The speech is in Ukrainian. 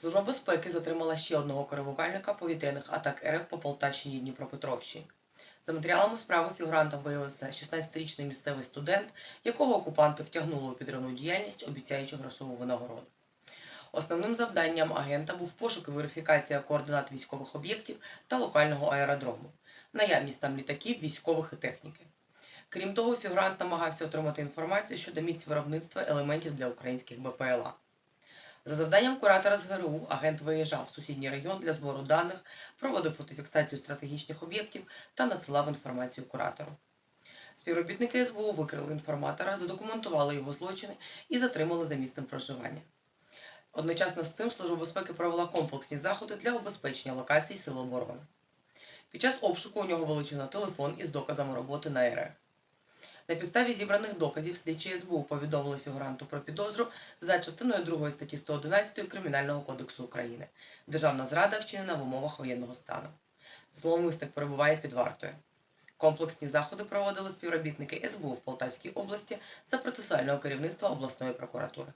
Служба безпеки затримала ще одного керувальника повітряних атак РФ по Полтавщині і Дніпропетровщині. За матеріалами справи фігурантом виявився 16-річний місцевий студент, якого окупанти втягнули у підривну діяльність, обіцяючи грошову винагороду. Основним завданням агента був пошук і верифікація координат військових об'єктів та локального аеродрому, наявність там літаків, військових і техніки. Крім того, фігурант намагався отримати інформацію щодо місць виробництва елементів для українських БПЛА. За завданням куратора з ГРУ агент виїжджав в сусідній район для збору даних, проводив фотофіксацію стратегічних об'єктів та надсилав інформацію куратору. Співробітники СБУ викрили інформатора, задокументували його злочини і затримали за місцем проживання. Одночасно з цим Служба безпеки провела комплексні заходи для убезпечення локацій Сил оборони. Під час обшуку у нього вилучено телефон із доказами роботи на РФ. На підставі зібраних доказів слідчі СБУ повідомили фігуранту про підозру за частиною 2 статті 111 Кримінального кодексу України. Державна зрада вчинена в умовах воєнного стану. Зловмисник перебуває під вартою. Комплексні заходи проводили співробітники СБУ в Полтавській області за процесуального керівництва обласної прокуратури.